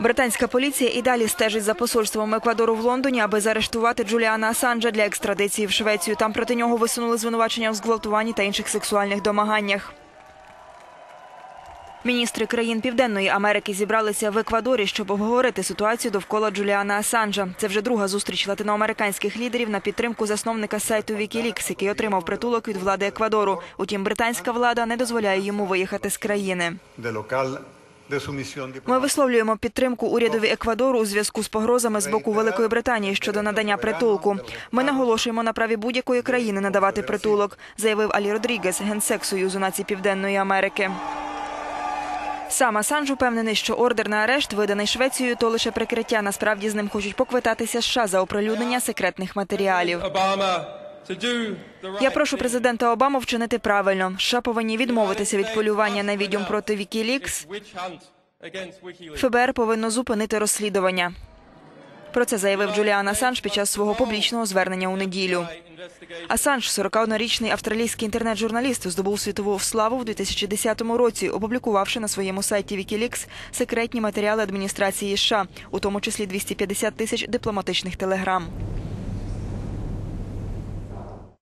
Британська поліція і далі стежить за посольством Еквадору в Лондоні, аби заарештувати Джуліана Асанжа для екстрадиції в Швецію. Там проти нього висунули звинувачення в зґвалтуванні та інших сексуальних домаганнях. Міністри країн Південної Америки зібралися в Еквадорі, щоб обговорити ситуацію довкола Джуліана Асанжа. Це вже друга зустріч латиноамериканських лідерів на підтримку засновника сайту Wikileaks, який отримав притулок від влади Еквадору. Утім, британська влада не дозволяє йому виїхати з країни. Ми висловлюємо підтримку урядові Еквадору у зв'язку з погрозами з боку Великої Британії щодо надання притулку. Ми наголошуємо на праві будь-якої країни надавати притулок, заявив Алі Родрігес, генсек Союзу націй Південної Америки. Сам Асанж упевнений, що ордер на арешт, виданий Швецією, то лише прикриття. Насправді з ним хочуть поквитатися США за оприлюднення секретних матеріалів. Я прошу президента Обаму вчинити правильно. США повинні відмовитися від полювання на відьом проти WikiLeaks. ФБР повинно зупинити розслідування. Про це заявив Джуліан Асанж під час свого публічного звернення у неділю. Асанж, 41-річний австралійський інтернет-журналіст, здобув світову славу в 2010 році, опублікувавши на своєму сайті Wikileaks секретні матеріали адміністрації США, у тому числі 250 тисяч дипломатичних телеграм.